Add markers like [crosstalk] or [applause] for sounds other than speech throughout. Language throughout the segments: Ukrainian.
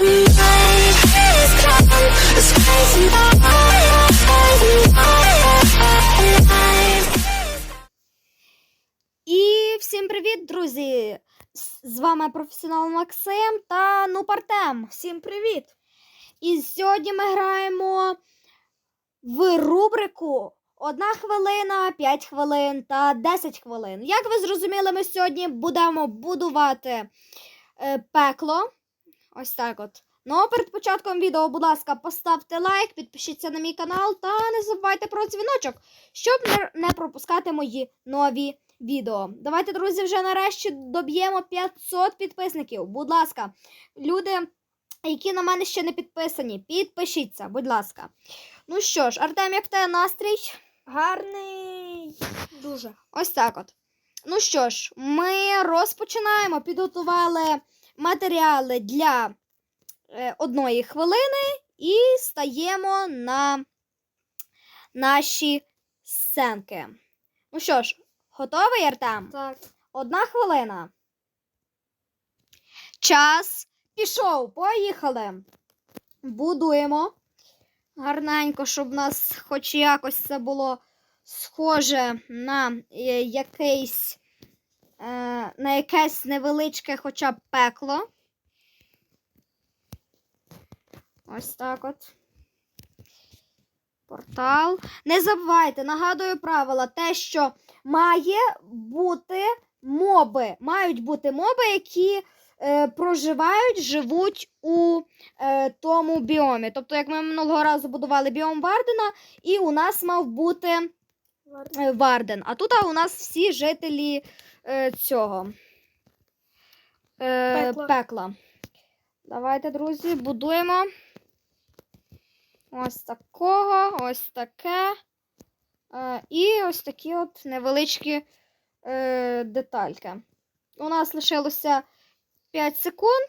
І всім привіт, друзі! З вами професіонал Максим та Нуб Артем. Всім привіт! І сьогодні ми граємо в рубрику Одна хвилина, 5 хвилин та 10 хвилин. Як ви зрозуміли, ми сьогодні будемо будувати е, пекло. Ось так от. Ну, а перед початком відео, будь ласка, поставте лайк, підпишіться на мій канал та не забувайте про дзвіночок, щоб не, пропускати мої нові відео. Давайте, друзі, вже нарешті доб'ємо 500 підписників. Будь ласка, люди, які на мене ще не підписані, підпишіться, будь ласка. Ну що ж, Артем, як тебе настрій? Гарний. Дуже. Ось так от. Ну що ж, ми розпочинаємо. Підготували матеріали для е, одної хвилини і стаємо на наші сценки. Ну що ж, готовий, Артем? Так. Одна хвилина. Час пішов. Поїхали. Будуємо. Гарненько, щоб у нас хоч якось це було схоже на е, якийсь. Е, На якесь невеличке хоча б пекло. Ось так от. Портал. Не забувайте, нагадую правила, те, що має бути моби. Мають бути моби, які е, проживають, живуть у е, тому біомі. Тобто, як ми минулого разу будували біом Вардена, і у нас мав бути е, Варден. А тут у нас всі жителі е, цього е, Пекла. пекла. Давайте, друзі, будуємо. Ось такого, ось таке. Е, і ось такі от невеличкі е, детальки. У нас лишилося 5 секунд.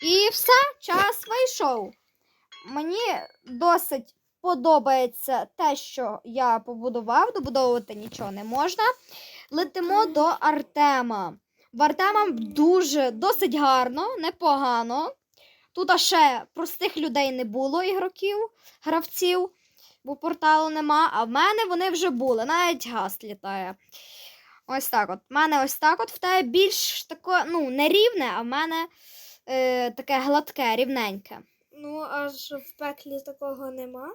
І все, час вийшов. Мені досить подобається те, що я побудував. Добудовувати нічого не можна. Летимо до Артема. В Артема дуже досить гарно, непогано. Тут ще простих людей не було ігроків, гравців, бо порталу нема, а в мене вони вже були, навіть газ літає. Ось так от. В мене ось так от в тебе більш таке, ну, не рівне, а в мене е, таке гладке, рівненьке. Ну, аж в пеклі такого нема.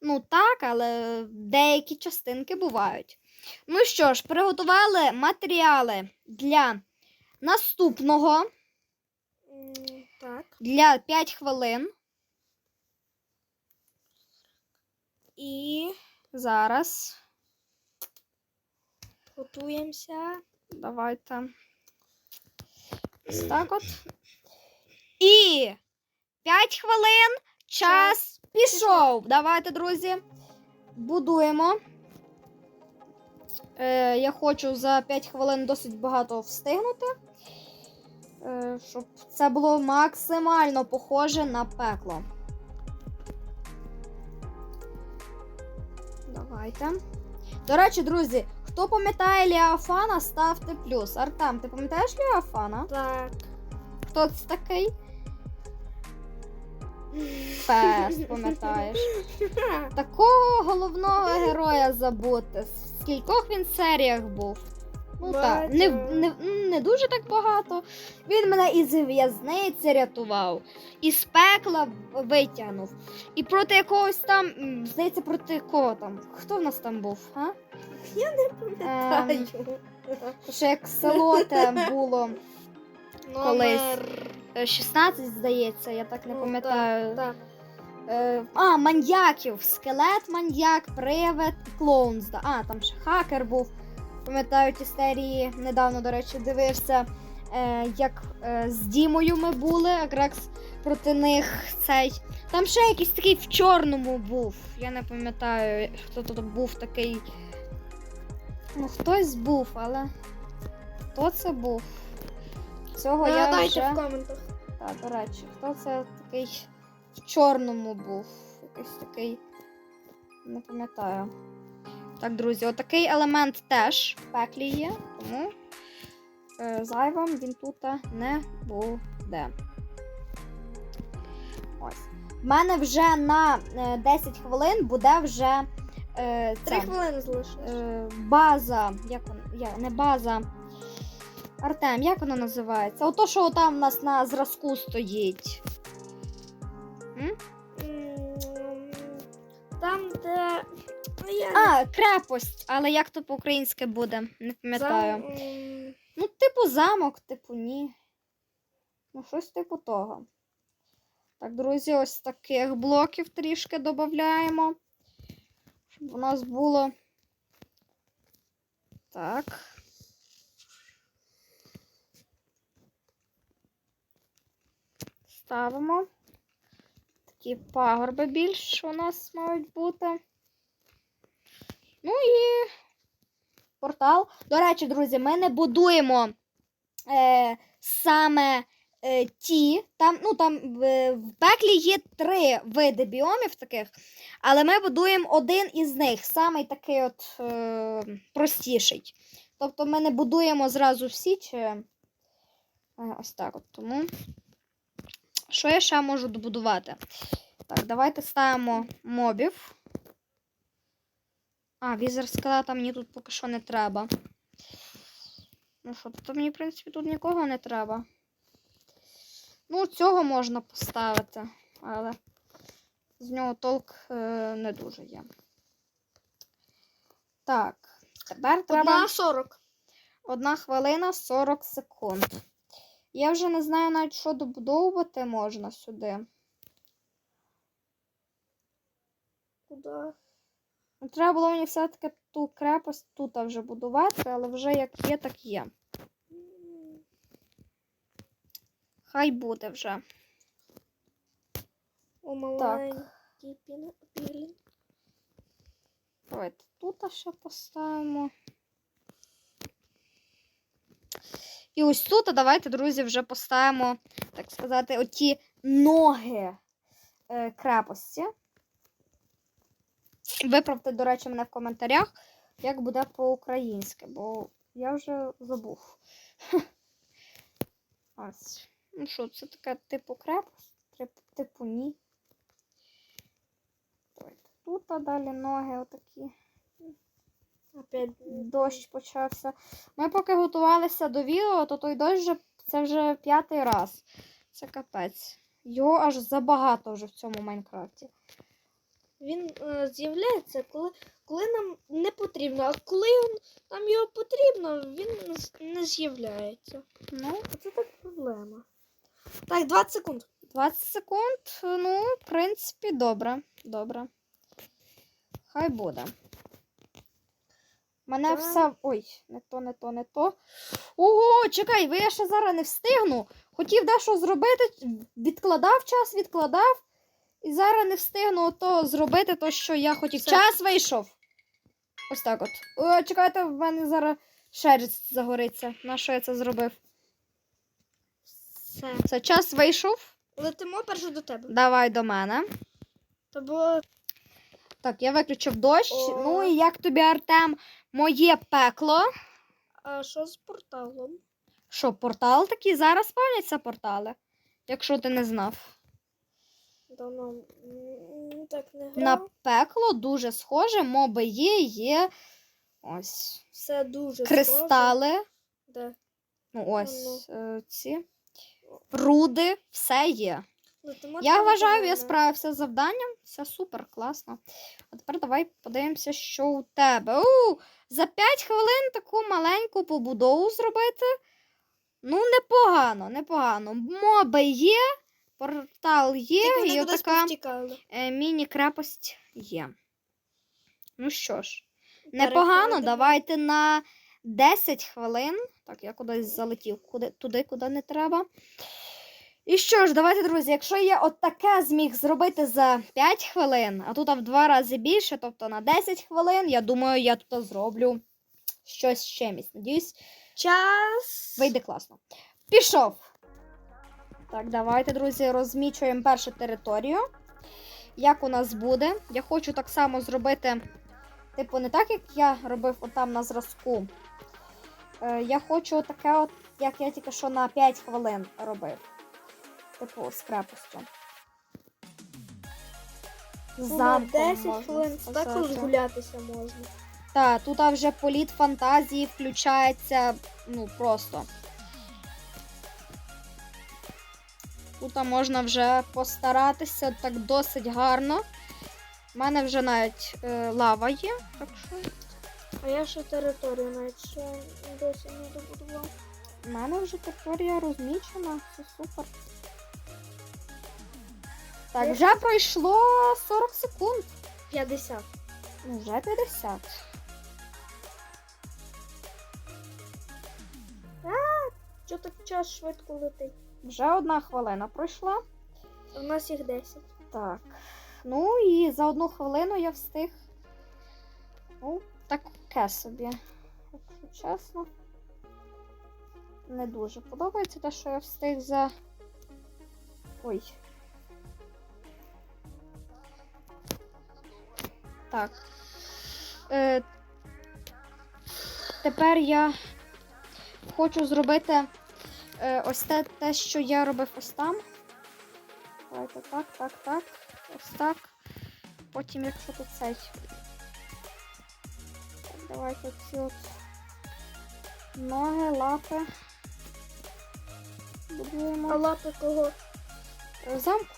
Ну так, але деякі частинки бувають. Ну що ж, приготували матеріали для наступного М, Так. для 5 хвилин. І Зараз. готуємося. Давайте. Ось так от. І 5 хвилин. Час пішов. Давайте, друзі. Будуємо. Е, я хочу за 5 хвилин досить багато встигнути. Е, щоб це було максимально похоже на пекло. Давайте. До речі, друзі, хто пам'ятає Ліафана, ставте плюс. Артем, ти пам'ятаєш Ліафана? Так. Хто це такий? Пес, пам'ятаєш. [laughs] Такого головного героя забути. В скількох він серіях був. Ну так, не, не, не дуже так багато. Він мене із в'язниці рятував, із пекла витягнув. І проти якогось там, здається, проти кого там? Хто в нас там був? А? Пам'ятаю. Ще як село те було [laughs] колись. Номер. е, 16, здається, я так не Ну, пам'ятаю. Так. Е, а, маньяків. Скелет, маньяк, привид, клоун. А, там ще хакер був. Пам'ятаю ті серії. Недавно, до речі, дивився, е, як з Дімою ми були, якраз проти них цей. Там ще якийсь такий в чорному був. Я не пам'ятаю, хто тут був такий. Ну, хтось був, але хто це був? Цього я Нагадайте вже... в коментах. Так, до речі, хто це такий в чорному був? Якийсь такий. Не пам'ятаю. Так, друзі, отакий елемент теж в пеклі є, тому е, зайвим він тут не буде. Ось. В мене вже на е, 10 хвилин буде вже е, Три це, хвилини залишилось. е, база. Як вона? Я, не база. Артем, як вона називається? Ото, що там у нас на зразку стоїть. М, Там, де. Ну, я А, крепость. Але як то по-українськи буде? Не пам'ятаю. Зам- м, Ну, типу замок, типу, ні. Ну, щось типу того. Так, друзі, ось таких блоків трішки додаємо. Щоб у нас було. Так. Ставимо. Такі пагорби більш у нас мають бути. Ну і портал. До речі, друзі, ми не будуємо е, саме е, ті. Там, ну, там в, в пеклі є три види біомів таких, але ми будуємо один із них, самий такий от е, простіший. Тобто ми не будуємо зразу всі, чи е, ось так от. Тому. Що я ще можу добудувати? Так, давайте ставимо мобів. А, візер скелета мені тут поки що не треба. Ну що, то мені, в принципі, тут нікого не треба. Ну, цього можна поставити, але з нього толк е, не дуже є. Так, тепер треба Одна 40. одна хвилина 40 секунд. Я вже не знаю навіть, що добудовувати можна сюди. Куди? Ну, Треба було мені все-таки ту крепость тут вже будувати, але вже як є, так є. Хай буде вже. О, маленький. Давайте тут ще поставимо. І ось тут, давайте, друзі, вже поставимо, так сказати, оті ноги е, крепості. Виправте, до речі, мене в коментарях, як буде по-українськи, бо я вже забув. [laughs] Ось. Ну що, це таке типу крепость, типу, ні. Тут, а далі ноги отакі. Опять Дощ почався. Ми поки готувалися до відео, то той дощ вже це вже п'ятий раз. Це капець. Його аж забагато вже в цьому Майнкрафті. Він е, з'являється, коли, коли нам не потрібно, а коли він- нам його потрібно, він не з'являється. Ну, Оце так проблема. Так, 20 секунд. 20 секунд. Ну, в принципі, добре. Добре. Хай буде. Мене все. Ой, не то, не то, не то. Ого, чекай, ви я ще зараз не встигну. Хотів дещо зробити, відкладав час, відкладав. І зараз не встигну то зробити, то, що я хотів. Все. Час вийшов. Ось так от. О, чекайте, в мене зараз шерсть загориться. На що я це зробив? Все. Це час вийшов. Летимо перше до тебе. Давай до мене. То було Так, я виключив дощ. О. Ну і як тобі, Артем, моє пекло? а що з порталом? Що, портал такий? Зараз спавняться портали, якщо ти не знав. Давно м, так не грав. На пекло дуже схоже, моби є, є ось Все дуже кристали. схоже. Де? Ну, ось е, ці руди, все є. Летимо Я вважаю, я справився з завданням. Все супер, класно. А тепер давай подивимося, що у тебе. У, за 5 хвилин таку маленьку побудову зробити. Ну, непогано, непогано. Моби є, портал є, і повтікали. е, міні-крепость є. Ну що ж, непогано, давайте на 10 хвилин. Так, я кудись залетів куди, туди, куди не треба. І що ж, давайте, друзі, якщо я от таке зміг зробити за 5 хвилин, а тут в два рази більше, тобто на 10 хвилин, я думаю, я тут зроблю щось ще місь. Надіюсь, Час. вийде класно. Пішов. Так, давайте, друзі, розмічуємо першу територію. Як у нас буде? Я хочу так само зробити, типу, не так, як я робив отам на зразку. Е, я хочу таке, от, як я тільки що на 5 хвилин робив. Типу, з крепостю. замком, 10 хвилин також гулятися можна. Та, тут вже політ фантазії включається, ну просто. Тут можна вже постаратися так досить гарно. У мене вже навіть е, лава є, так що А я ще територію навіть ще досі не добудував. в мене вже територія розмічена, все супер. Так, вже пройшло 40 секунд. 50. Ну, вже 50. Чого так час швидко летить? Вже одна хвилина пройшла. А в нас їх 10. Так. Ну і за одну хвилину я встиг. Ну, таке собі. Якщо чесно. Не дуже подобається те, що я встиг за. Ой. Так. Е, тепер я хочу зробити е, ось те, те, що я робив ось там. Давайте так, так, так. Ось так. Потім, якщо тут цей. Давайте ці от ноги, лапи. Будуємо А лапи кого? Е, замку.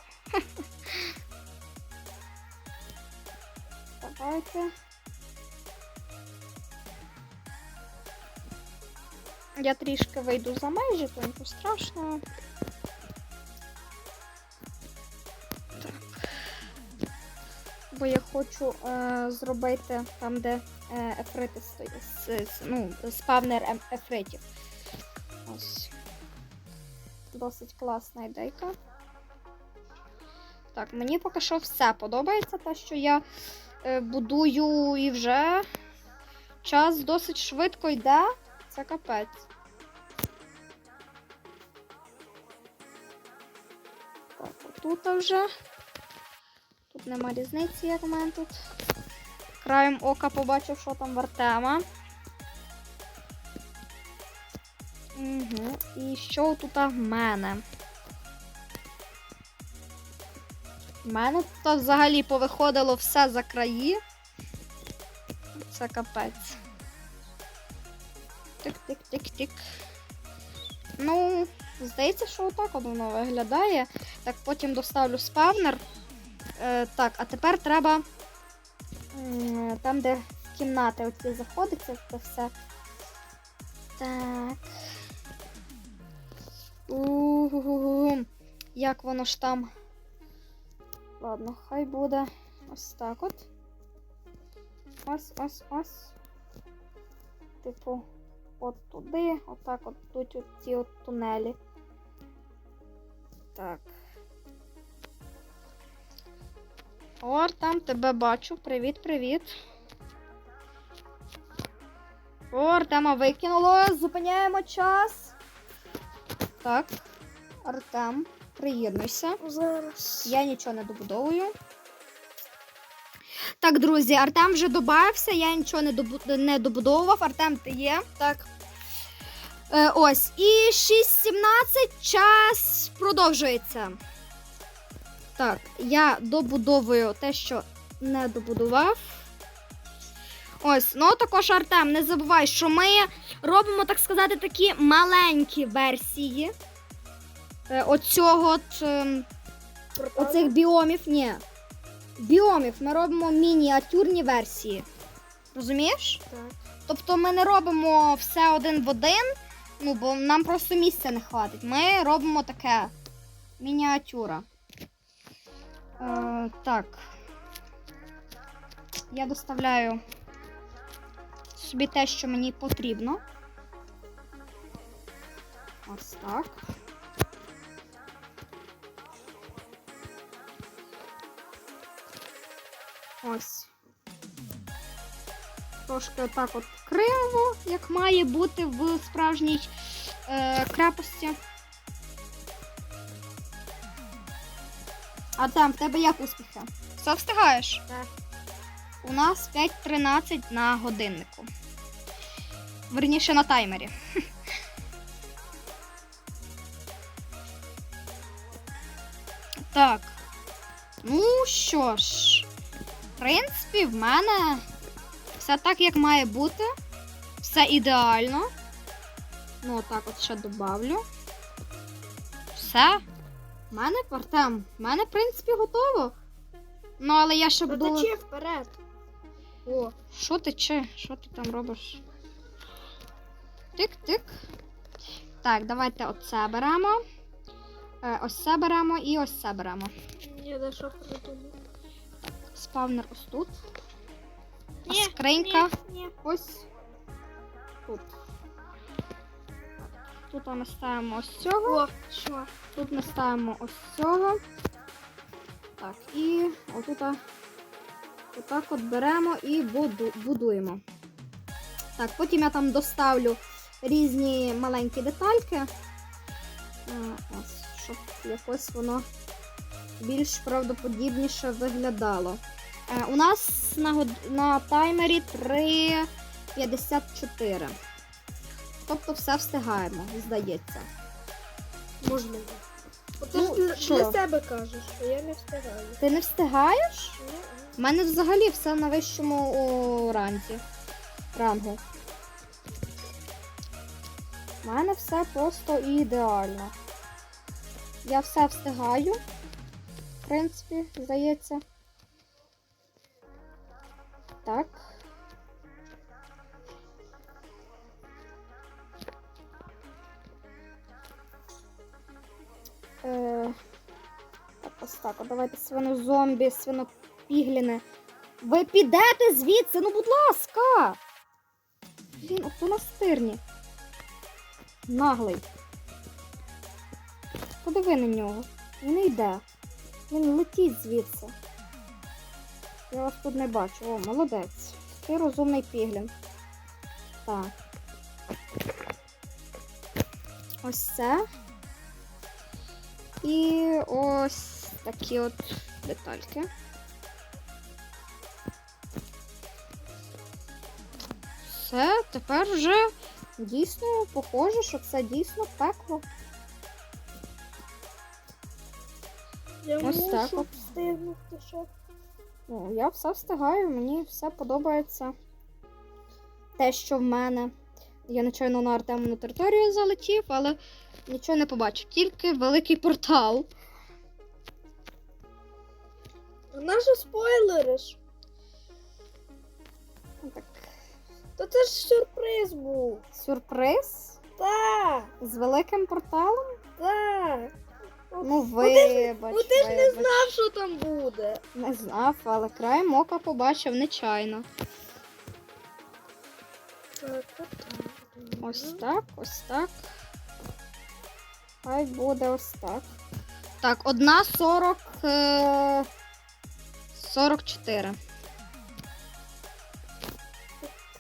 Давайте. Я трішки вийду за межі, то нічого страшного. Бо я хочу е, зробити там, де е, ефрити стоять. Ну, спавнер ем- ефритів. Ось. Досить класна ідейка. Так, мені поки що все подобається, те, що я будую і вже час досить швидко йде. Це капець. Отут вже. Тут нема різниці, як у мене тут. Краєм ока побачив, що там в Артема. Угу. І що тут в мене? У мене тут взагалі повиходило все за краї. Це капець. Тик-тик-тик-тик. Ну, здається, що отак от воно виглядає. Так, потім доставлю спавнер. Е, так, а тепер треба там, де кімнати оці заходиться, це все. Так. У-гу-гу-гу. Як воно ж там? Ладно, хай буде ось так от. Ось, ось, ось. Типу, от туди, отак от тут от ці от тунелі. Так. О, Артем, тебе бачу. Привіт, привіт. О, Артема викинуло. Зупиняємо час. Так. Артем, приєднуйся. Зараз. Я нічого не добудовую. Так, друзі, Артем вже добавився, я нічого не, добу... не добудовував. Артем, ти є. Так. Е, ось. І 6.17 час продовжується. Так, я добудовую те, що не добудував. Ось, ну також Артем, не забувай, що ми робимо, так сказати, такі маленькі версії. Е, Оцього от. ем, Оцих біомів, ні. Біомів ми робимо мініатюрні версії. Розумієш? Так. Тобто ми не робимо все один в один, ну бо нам просто місця не хватить. Ми робимо таке мініатюра. Е, так. Я доставляю собі те, що мені потрібно. Ось так. Ось. Трошки отак от криво, як має бути в справжній е, крепості. А там в тебе як успіхи? Все встигаєш? Так. У нас 5.13 на годиннику. Верніше на таймері. [laughs] Так. Ну що ж. Принципі, в мене все так, як має бути. Все ідеально. Ну, так от ще добавлю. Все. В мене Артем, в мене, в принципі, готово. Ну, але я ще буду. Потече вперед. О, Що ти чи? Що ти там робиш? Тик-тик. Так, давайте оце беремо. Е, ось це беремо і ось це беремо. я дещо придумав. Спавнер ось тут. А Ні, скринька Ні, ні. ось тут. Тут ми ставимо ось цього. О, що? Тут ми ставимо ось цього. Так, і отут отак от беремо і буду, будуємо. Так, потім я там доставлю різні маленькі детальки. Ось, щоб якось воно більш правдоподібніше виглядало. Е, У нас на, год- на таймері 3.54. Тобто все встигаємо, здається. Можливо. Ти Ну, ж для, що? для себе кажеш, що я не встигаю. Ти не встигаєш? Ні, У мене взагалі все на вищому о, ранзі. Рангу. У мене все просто ідеально. Я все встигаю. Принципі, здається. Так. Е, так, ось так. от Давайте свинозомбі, свинопігліни. Ви підете звідси, ну будь ласка. Блін, ото настирні. Наглий. Подиви на нього. Він не йде. Він летить звідси. Я вас тут не бачу. О, молодець. Ти розумний піглін. Так. Ось це. І ось такі от детальки. Все, тепер вже дійсно похоже, що це дійсно пекло. Я Ось мушу так от. встигнути, що. Ну, я все встигаю, мені все подобається. Те, що в мене. Я нечайно на Артемну територію залетів, але нічого не побачив. Тільки великий портал. Спойлери ж. Ну, Так, То це ж сюрприз був. сюрприз Так, з великим порталом. так. Ну, вибач. Ну ти ж не вибач. знав, що там буде. Не знав, але край мока побачив нечайно. Так, так. Ось так, ось так. Хай буде ось так. Так, одна 40. Е... 44.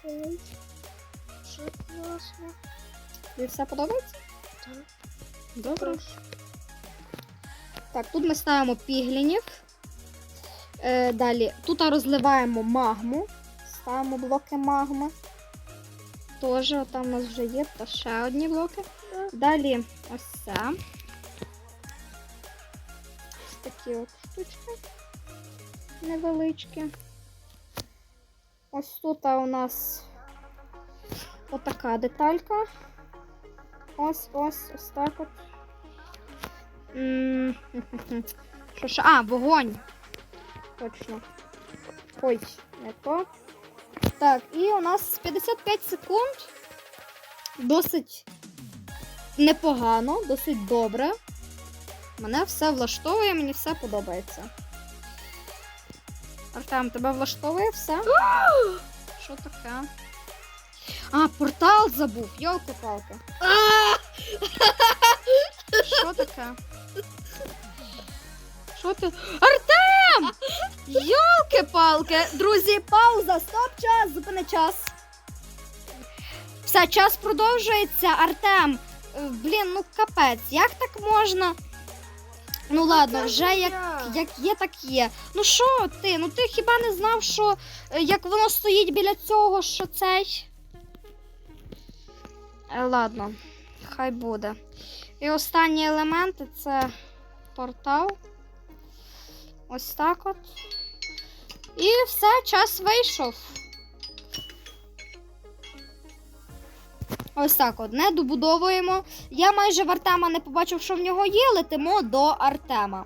Окей. Що класно. Тобі все подобається? Так. Добре. Так, тут ми ставимо піглінів. Е, далі тут розливаємо магму. Ставимо блоки магми. Тоже там у нас вже є, та ще одні блоки. Далі ось це. Ось такі от штучки невеличкі. Ось тут у нас отака деталька. Ось, ось, ось так от. [laughs] Що ще? А, вогонь. Точно. Ой, не то. Так, і у нас 55 секунд. Досить непогано, досить добре. Мене все влаштовує, мені все подобається. Артем, тебе влаштовує все? [gasps] Що таке? А, портал забув, йолки-палки. Що таке? Що ти? Артем! Йолки-палки! Друзі, пауза, стоп, час, зупини час. Все, час продовжується. Артем. е, Блін, ну капець, як так можна? Ну ладно, вже як, як є, так є. Ну що ти? Ну ти хіба не знав, що е, як воно стоїть біля цього, що цей? Е, Ладно, хай буде. І останні елементи це портал. Ось так от. І все, час вийшов. Ось так от, не добудовуємо. Я майже в Артема не побачив, що в нього є, летимо до Артема.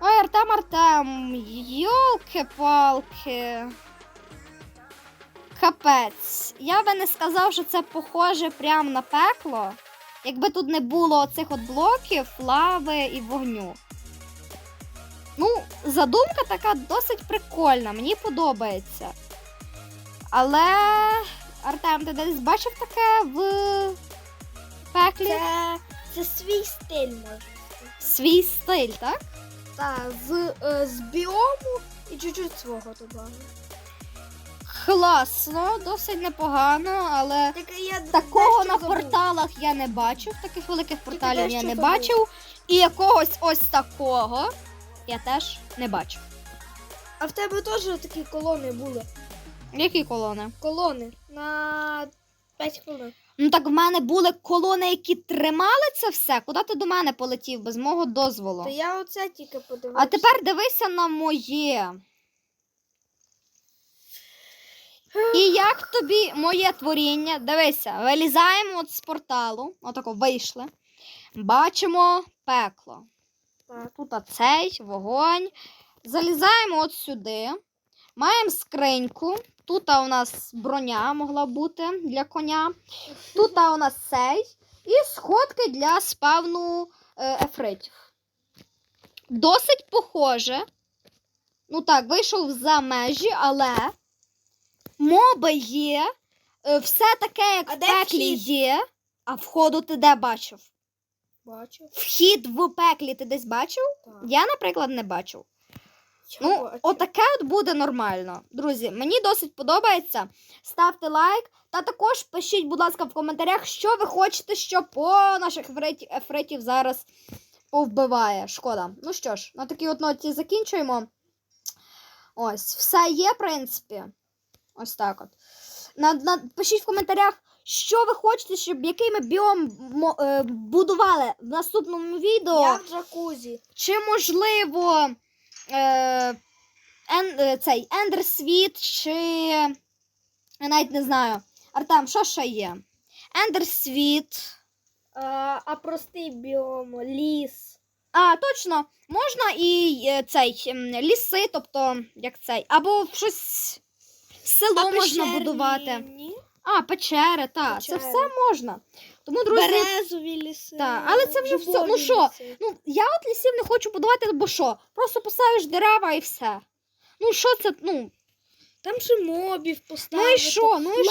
Ой, Артем, Артем, йолки-палки. Капець. Я би не сказав, що це похоже прямо на пекло. Якби тут не було оцих от блоків, лави і вогню. Ну, задумка така досить прикольна, мені подобається. Але, Артем, ти десь бачив таке в пеклі? Це, це свій стиль, можна сказати. Свій стиль, так? Та, з, е, з біому і чуть-чуть свого додали. Класно, досить непогано, але Так, я такого на забув. порталах я не бачив, таких великих порталів я дещо не забув. бачив. І якогось ось такого я теж не бачив. А в тебе теж такі колони були. Які колони? Колони на 5 хвилин. Ну так в мене були колони, які тримали це все. Куди ти до мене полетів без мого дозволу? Та я оце тільки подивився. А тепер дивися на моє. І як тобі моє творіння? Дивися, вилізаємо от з порталу, отако вийшли. Бачимо пекло. Тут цей вогонь. Залізаємо от сюди. Маємо скриньку. Тут у нас броня могла бути для коня. Тут у нас цей. І сходки для спавну е, ефритів. Досить похоже. Ну так, вийшов за межі, але моби є. е, Все таке, як А в пеклі є. А входу ти де бачив? Бачу. Вхід в пеклі ти десь бачив? Так. Я, наприклад, не бачив. Я Ну, бачу. отаке от буде нормально. Друзі, мені досить подобається. Ставте лайк. Та також пишіть, будь ласка, в коментарях, що ви хочете, що по наших ефретів зараз повбиває. Шкода. Ну що ж, на такій от ноті закінчуємо. Ось, все є, в принципі. Ось так от. На, на, пишіть в коментарях, що ви хочете, щоб який ми біом мо- е, будували в наступному відео. Я в джакузі. Чи можливо е, ен, е, цей Ендерсвіт, чи я навіть не знаю. Артем, що ще є? Ендерсвіт. А, а простий біом, ліс. А, точно, можна і е, цей ліси, тобто як цей, або щось село А можна пещерні будувати. Ні? А, печери, так, це все можна. Тому, друзі, Березові ліси. Так, але це вже все. Ну що? Ну, я от лісів не хочу будувати, бо що? Просто поставиш дерева і все. Ну, що це, ну, Там ще мобів поставити. ну і що, ну і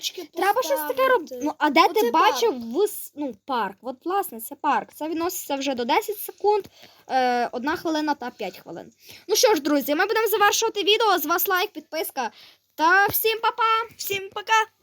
що? Треба щось таке робити. Ну, а де ти Оце бачив в ну, парк? От, власне, це парк. Це відноситься вже до 10 секунд, е, 1 хвилина та 5 хвилин. Ну що ж, друзі, ми будемо завершувати відео. З вас лайк, підписка. Та всім па-па! Всім пока!